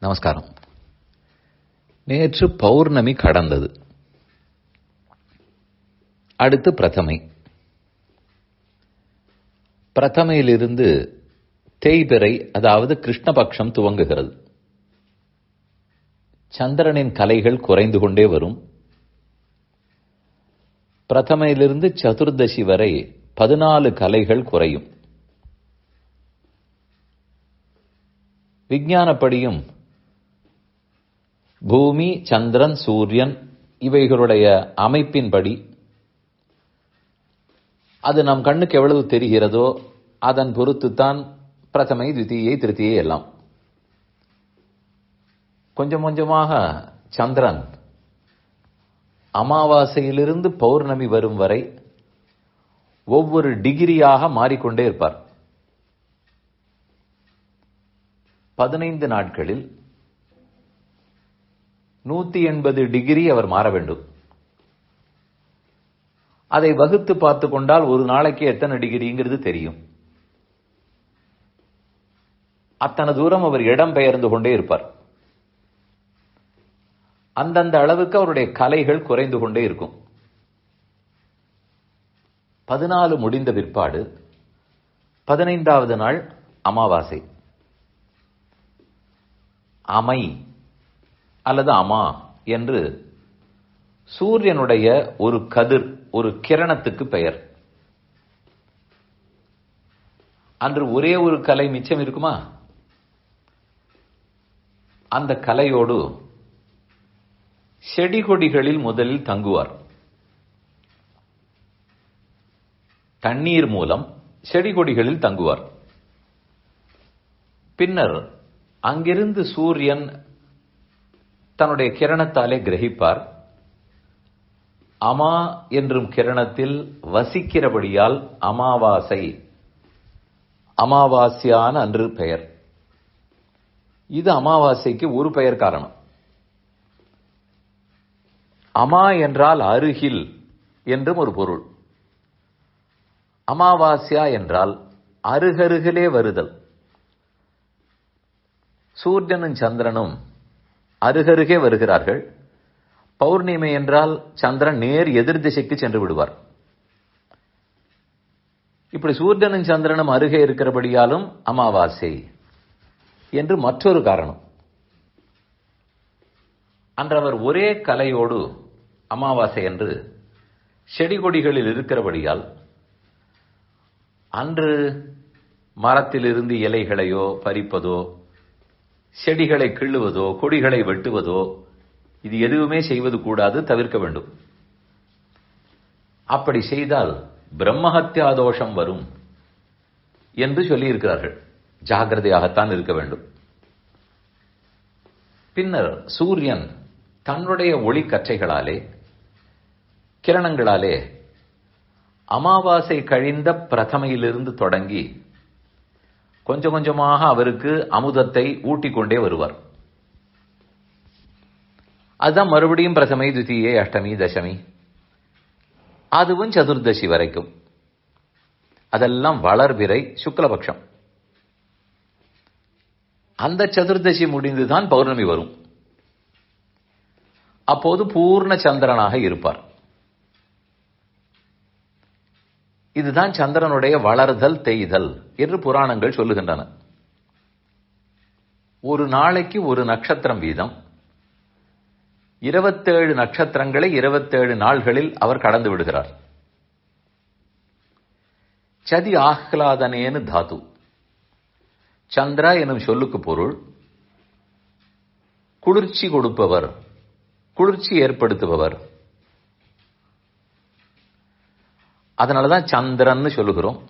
நமஸ்காரம். நேற்று பௌர்ணமி கடந்தது. அடுத்து பிரதமை. பிரதமையிலிருந்து தேய்பிறை அதாவது கிருஷ்ணபக்ஷம் துவங்குகிறது. சந்திரனின் கலைகள் குறைந்து கொண்டே வரும். பிரதமையிலிருந்து சதுர்தசி வரை பதினாலு கலைகள் குறையும். விஞ்ஞானப்படியும் பூமி சந்திரன் சூரியன் இவைகளுடைய அமைப்பின்படி அது நம் கண்ணுக்கு எவ்வளவு தெரிகிறதோ அதன் பொறுத்துத்தான் பிரதமை தித்தியை திருத்தியை எல்லாம். கொஞ்சம் கொஞ்சமாக சந்திரன் அமாவாசையிலிருந்து பௌர்ணமி வரும் வரை ஒவ்வொரு டிகிரியாக மாறிக்கொண்டே இருப்பார். பதினைந்து நாட்களில் நூத்தி எண்பது டிகிரி அவர் மாற வேண்டும். அதை வகுத்து பார்த்து கொண்டால் ஒரு நாளைக்கு எத்தனை டிகிரிங்கிறது தெரியும். அத்தனை தூரம் அவர் இடம் பெயர்ந்து கொண்டே இருப்பார். அந்தந்த அளவுக்கு அவருடைய கலைகள் குறைந்து கொண்டே இருக்கும். பதினாலு முடிந்த பிற்பாடு பதினைந்தாவது நாள் அமாவாசை. அமை அல்லது அமா என்று சூரியனுடைய ஒரு கதிர் ஒரு கிரணத்துக்கு பெயர். அன்று ஒரே ஒரு கலை மிச்சம் இருக்குமா? அந்த கலையோடு செடி கொடிகளில் முதலில் தங்குவார். தண்ணீர் மூலம் செடி கொடிகளில் தங்குவார். பின்னர் அங்கிருந்து சூரியன் தன்னுடைய கிரணத்தாலே கிரகிப்பார். அமா என்றும் கிரணத்தில் வசிக்கிறபடியால் அமாவாசை அமாவாசியான அன்று பெயர். இது அமாவாசைக்கு ஒரு பெயர் காரணம். அமா என்றால் அருகில் என்றும் ஒரு பொருள். அமாவாஸ்யா என்றால் அருகருகிலே வருதல். சூரியனும் சந்திரனும் அருகருகே வருகிறார்கள். பௌர்ணிமை என்றால் சந்திரன் நேர் எதிர் திசைக்கு சென்று விடுவார். இப்படி சூரியனும் சந்திரனும் அருகே இருக்கிறபடியாலும் அமாவாசை என்று மற்றொரு காரணம். அன்றவர் ஒரே கலையோடு அமாவாசை என்று செடி கொடிகளில் இருக்கிறபடியால் அன்று மரத்திலிருந்து இலைகளையோ பறிப்பதோ செடிகளை கிள்ளுவதோ கொடிகளை வெட்டுவதோ இது எதுவுமே செய்வது கூடாது தவிர்க்க வேண்டும். அப்படி செய்தால் பிரம்மஹத்யா தோஷம் வரும் என்று சொல்லியிருக்கிறார்கள். ஜாகிரதையாகத்தான் இருக்க வேண்டும். பின்னர் சூரியன் தன்னுடைய ஒளி கற்றைகளாலே கிரணங்களாலே அமாவாசை கழிந்த பிரதமையிலிருந்து தொடங்கி கொஞ்சம் கொஞ்சமாக அவருக்கு அமுதத்தை ஊட்டிக்கொண்டே வருவார். அதுதான் மறுபடியும் பிரசமை துதியை அஷ்டமி தசமி. அதுவும் சதுர்தசி வரைக்கும். அதெல்லாம் வளர்பிறை சுக்லபக்ஷம். அந்த சதுர்தசி முடிந்துதான் பௌர்ணமி வரும். அப்போது பூர்ண சந்திரனாக இருப்பார். இதுதான் சந்திரனுடைய வளர்தல் தேய்தல் என்று புராணங்கள் சொல்லுகின்றன. ஒரு நாளைக்கு ஒரு நட்சத்திரம் வீதம். இருபத்தேழு நட்சத்திரங்களை இருபத்தேழு நாள்களில் அவர் கடந்து விடுகிறார். சதி ஆஹ்லாதனேனு தாது. சந்திரா எனும் சொல்லுக்கு பொருள் குளிர்ச்சி கொடுப்பவர் குளிர்ச்சி ஏற்படுத்துபவர் அதனால தான் சந்திரன் சொல்லுகிறோம்.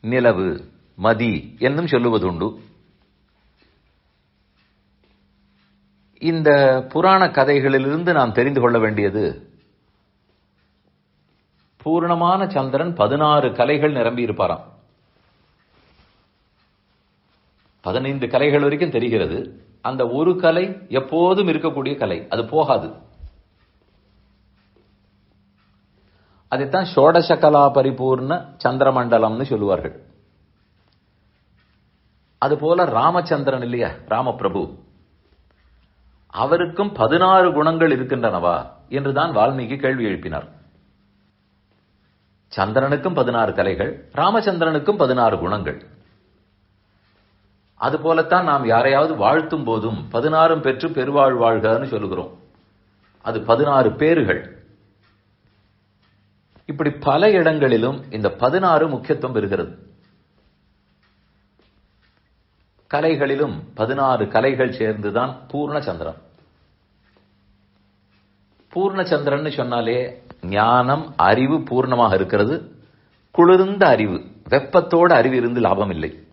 நிலவு மதி என்னும் சொல்லுவதுண்டு. இந்த புராண கதைகளிலிருந்து நாம் தெரிந்து கொள்ள வேண்டியது பூர்ணமான சந்திரன் பதினாறு கலைகள் நிரம்பி இருப்பாராம். பதினைந்து கலைகள் வரைக்கும் தெரிகிறது. அந்த ஒரு கலை எப்போதும் இருக்கக்கூடிய கலை அது போகாது. அதைத்தான் ஷோடச கலா பரிபூர்ண சந்திரமண்டலம்னு சொல்லுவார்கள். அதுபோல ராமச்சந்திரன் இல்லையா? ராமபிரபு அவருக்கும் பதினாறு குணங்கள் இருக்கின்றனவா? என்றுதான் வால்மீகி கேள்வி எழுப்பினார். சந்திரனுக்கும் பதினாறு கலைகள் ராமச்சந்திரனுக்கும் பதினாறு குணங்கள். அதுபோலத்தான் நாம் யாரையாவது வாழ்த்தும் போதும் பதினாறும் பெற்று பெருவாழ் வாழ்கன்னு சொல்லுகிறோம். அது பதினாறு பேர்கள் இப்படி பல இடங்களிலும் இந்த பதினாறு முக்கியத்துவம் பெறுகிறது. கலைகளிலும் பதினாறு கலைகள் சேர்ந்துதான் பூர்ண சந்திரன் பூர்ண சந்திரன் சொன்னாலே ஞானம் அறிவு பூர்ணமாக இருக்கிறது. குளிர்ந்த அறிவு வெப்பத்தோட அறிவு இருந்து லாபம் இல்லை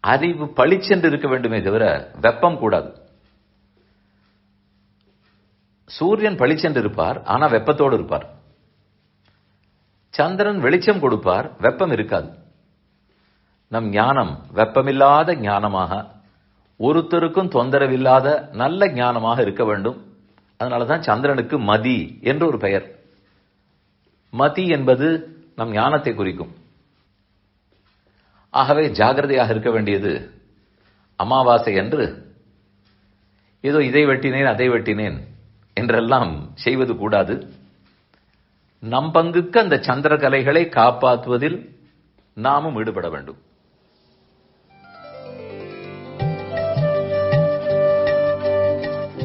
அறிவு பளிச்சென்று இருக்க வேண்டுமே தவிர வெப்பம் கூடாது. சூரியன் பளிச்சென்று இருப்பார் ஆனா வெப்பத்தோடு இருப்பார். சந்திரன் வெளிச்சம் கொடுப்பார் வெப்பம் இருக்காது. நம் ஞானம் வெப்பமில்லாத ஞானமாக ஒருத்தருக்கும் தொந்தரவில்லாத நல்ல ஞானமாக இருக்க வேண்டும். அதனால தான் சந்திரனுக்கு மதி என்று ஒரு பெயர். மதி என்பது நம் ஞானத்தை குறிக்கும். ஆகவே ஜாகிரதையாக இருக்க வேண்டியது அமாவாசை என்று. ஏதோ இதை வெட்டினேன் அதை வெட்டினேன் என்றெல்லாம் செய்வது கூடாது. நம் பங்குக்கு அந்த சந்திர கலைகளை காப்பாற்றுவதில் நாமும் ஈடுபட வேண்டும்.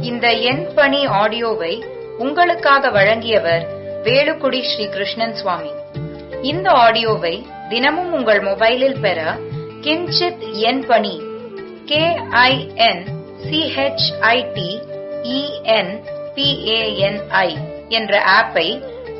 இந்த என் பணி ஆடியோவை உங்களுக்காக வழங்கியவர் வேலுக்குடி ஸ்ரீ கிருஷ்ணன் சுவாமி. இந்த ஆடியோவை தினமும் உங்கள் மொபைலில் பெற கிஞ்சித் எண் பணி கே ஐ என் சிஹெச்ஐடி இஎன் பிஏஎன்ஐ என்ற ஆப்பை